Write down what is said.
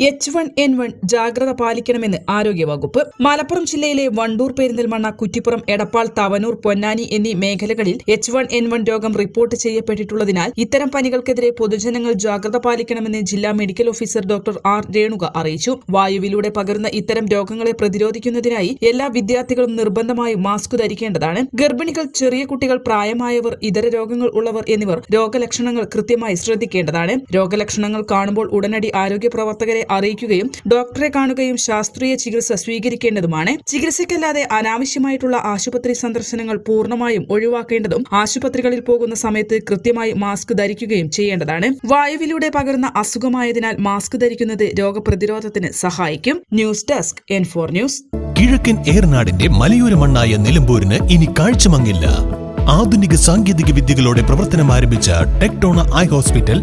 H one N one ജാഗ്രത പാലിക്കണമെന്ന് ആരോഗ്യവകുപ്പ്. മലപ്പുറം ജില്ലയിലെ വണ്ടൂർ പെരിന്തൽമണ്ണ കുറ്റിപ്പുറം എടപ്പാൾ തവനൂർ പൊന്നാനി എന്നീ മേഖലകളിൽ എച്ച് വൺ എൻ വൺ രോഗം റിപ്പോർട്ട് ചെയ്യപ്പെട്ടിട്ടുള്ളതിനാൽ ഇത്തരം പനികൾക്കെതിരെ പൊതുജനങ്ങൾ ജാഗ്രത പാലിക്കണമെന്ന് ജില്ലാ medical officer doctor R Renuka അറിയിച്ചു. വായുവിലൂടെ പകരുന്ന ഇത്തരം രോഗങ്ങളെ പ്രതിരോധിക്കുന്നതിനായി എല്ലാ വിദ്യാർത്ഥികളും നിർബന്ധമായും മാസ്ക് ധരിക്കേണ്ടതാണ്. ഗർഭിണികൾ ചെറിയ കുട്ടികൾ പ്രായമായവർ ഇതര രോഗങ്ങൾ ഉള്ളവർ എന്നിവർ രോഗലക്ഷണങ്ങൾ കൃത്യമായി ശ്രദ്ധിക്കേണ്ടതാണ്. രോഗലക്ഷണങ്ങൾ കാണുമ്പോൾ ഉടനടി ആരോഗ്യ പ്രവർത്തകരെ അറിയിക്കുകയും ഡോക്ടറെ കാണുകയും ശാസ്ത്രീയ ചികിത്സ സ്വീകരിക്കേണ്ടതുമാണ്. ചികിത്സയ്ക്കല്ലാതെ അനാവശ്യമായിട്ടുള്ള ആശുപത്രി സന്ദർശനങ്ങൾ പൂർണമായും ഒഴിവാക്കേണ്ടതും ആശുപത്രികളിൽ പോകുന്ന സമയത്ത് കൃത്യമായി മാസ്ക് ധരിക്കുകയും ചെയ്യേണ്ടതാണ്. വായുവിലൂടെ പകർന്ന അസുഖമായതിനാൽ മാസ്ക് ധരിക്കുന്നത് രോഗപ്രതിരോധത്തിന് സഹായിക്കും. News desk N four news. കിഴക്കൻ ഏർനാടിന്റെ മലയോര മണ്ണായ നിലമ്പൂരിന് ഇനി കാഴ്ചമങ്ങില്ല. ആധുനിക സാങ്കേതിക വിദ്യകളോടെ പ്രവർത്തനം ആരംഭിച്ച ടെക്ടോണ ഐ ഹോസ്പിറ്റൽ